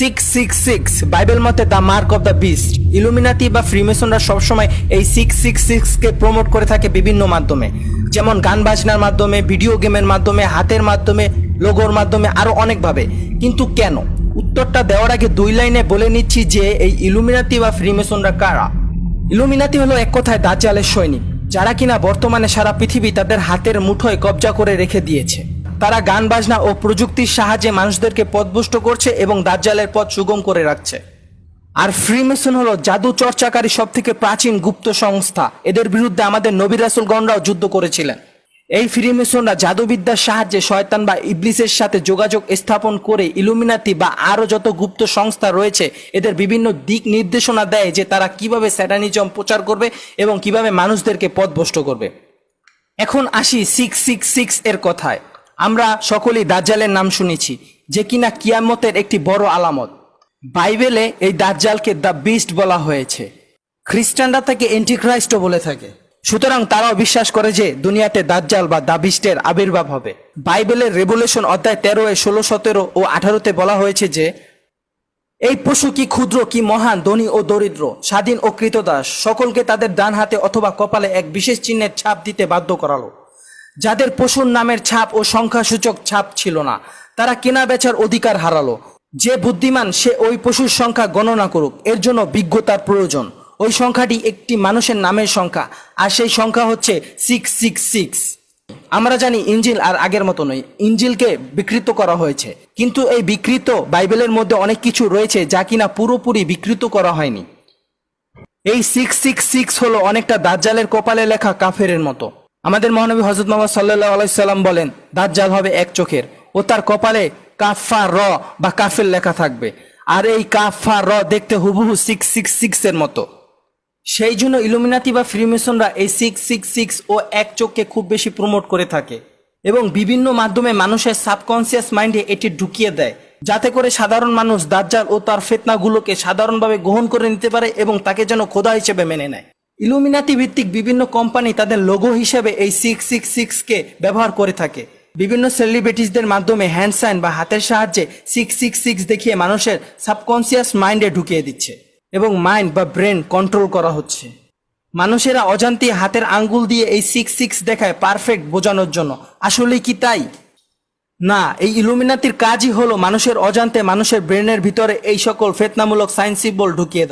Six six six Bible মতে the mark of the beast Illuminati বা ফ্রিমেশনরা সবসময় এই সিক্স সিক্স সিক্সকে প্রমোট করে থাকে বিভিন্ন মাধ্যমে। যেমন গান বাজনার মাধ্যমে ভিডিও গেমের মাধ্যমে, হাতের মাধ্যমে লোগোর মাধ্যমে আরও অনেকভাবে। কিন্তু কেন? উত্তরটা দেওয়ার আগে দুই লাইনে বলে নিচ্ছি যে এই ইলুমিনাতি বা ফ্রিমেশনরা কারা? ইলুমিনাতি হলো এক কথায় দাজ্জালের সৈনিক। যারা কিনা বর্তমানে সারা পৃথিবী তাদের হাতের মুঠোয় কবজা করে রেখে দিয়েছে। তারা গান বাজনা ও প্রযুক্তির সাহায্যে মানুষদেরকে পথভুষ্ট করছে এবং দাজ্জালের পথ সুগম করে রাখছে। আর ফ্রিমেসন হলো জাদু চর্চাকারী সবথেকে প্রাচীন গুপ্ত সংস্থা। এদের বিরুদ্ধে আমাদের নবী রাসুলগণরাও যুদ্ধ করেছিলেন। এই ফ্রিমেসনরা জাদুবিদ্যার সাহায্যে শয়তান বা ইবলিসের সাথে যোগাযোগ স্থাপন করে ইলুমিনাতি বা আরও যত গুপ্ত সংস্থা রয়েছে, এদের বিভিন্ন দিক নির্দেশনা দেয় যে তারা কীভাবে স্যাটানিজম প্রচার করবে এবং কীভাবে মানুষদেরকে পথভ্রষ্ট করবে। এখন আসি সিক্স সিক্স সিক্স এর কথায়। আমরা সকলেই দাজ্জালের নাম শুনেছি, যে কিনা কিয়ামতের একটি বড় আলামত। বাইবেলে এই দাজ্জালকে দ্য বিস্ট বলা হয়েছে। খ্রিস্টানরা তাকে এন্টিক্রাইস্টও বলে থাকে। সুতরাং তারাও বিশ্বাস করে যে দুনিয়াতে দাজ্জাল বা দাবিস্টের আবির্ভাব হবে। বাইবেলের রেভুলেশন অধ্যায় তেরো এ ষোলো, সতেরো ও আঠারোতে বলা হয়েছে যে, এই পশু কি ক্ষুদ্র, কি মহান, ধনী ও দরিদ্র, স্বাধীন ও কৃতদাস, সকলকে তাদের ডান হাতে অথবা কপালে এক বিশেষ চিহ্নের ছাপ দিতে বাধ্য করালো। যাদের পশুর নামের ছাপ ও সংখ্যাসূচক ছাপ ছিল না, তারা কেনা বেচার অধিকার হারালো। যে বুদ্ধিমান সে ওই পশুর সংখ্যা গণনা করুক, এর জন্য বিজ্ঞতার প্রয়োজন। ওই সংখ্যাটি একটি মানুষের নামের সংখ্যা, আর সেই সংখ্যা হচ্ছে সিক্স সিক্স সিক্স আমরা জানি ইঞ্জিল আর আগের মতো নয়, ইঞ্জিলকে বিকৃত করা হয়েছে। কিন্তু এই বিকৃত বাইবেলের মধ্যে অনেক কিছু রয়েছে যা কিনা পুরোপুরি বিকৃত করা হয়নি। এই সিক্স সিক্স সিক্স হলো অনেকটা দাজ্জালের কপালে লেখা কাফেরের মতো। আমাদের মহানবী হজরত মোহাম্মদ সাল্লাহ আলাইসাল্লাম বলেন, দাজ্জাল হবে এক চোখের, ও তার কপালে কাফা র বা কাফের লেখা থাকবে। আর এই কাফা র দেখতে হুবহু সিক্স সিক্স সিক্স এর মতো। সেই জন্য ইলুমিনাতি বা ফ্রিমেসনরা এই সিক্স সিক্স সিক্স ও এক চোখকে খুব বেশি প্রমোট করে থাকে এবং বিভিন্ন মাধ্যমে মানুষের সাবকনসিয়াস মাইন্ডে এটি ঢুকিয়ে দেয়। যাতে করে সাধারণ মানুষ, দাজ্জাল ও তার ফেতনাগুলোকে সাধারণভাবে গ্রহণ করে নিতে পারে এবং তাকে যেন খোদা হিসেবে মেনে নেয়। ইলুমিনাতি ভিত্তিক বিভিন্ন কোম্পানি তাদের লোগো হিসেবে এই সিক্স সিক্স সিক্সকে ব্যবহার করে থাকে। বিভিন্ন সেলিব্রিটিসদের মাধ্যমে হ্যান্ড সাইন বা হাতের সাহায্যে সিক্স সিক্স সিক্স দেখিয়ে মানুষের সাবকনসিয়াস মাইন্ডে ঢুকিয়ে দিচ্ছে। এবং মাইন্ড বা ব্রেন কন্ট্রোল করা হচ্ছে। মানুষেরা অজান্তি হাতের আঙ্গুল দিয়ে এই সিক্স সিক্স দেখায় পারফেক্ট বোঝানোর জন্য। আসলে কি তাই? না, এই ইলুমিনাতির কাজই হলো মানুষের অজান্তে মানুষের ব্রেনের ভিতরে এই সকল ফেতনামূলক সাইন্স সিম্বল ঢুকিয়ে দাও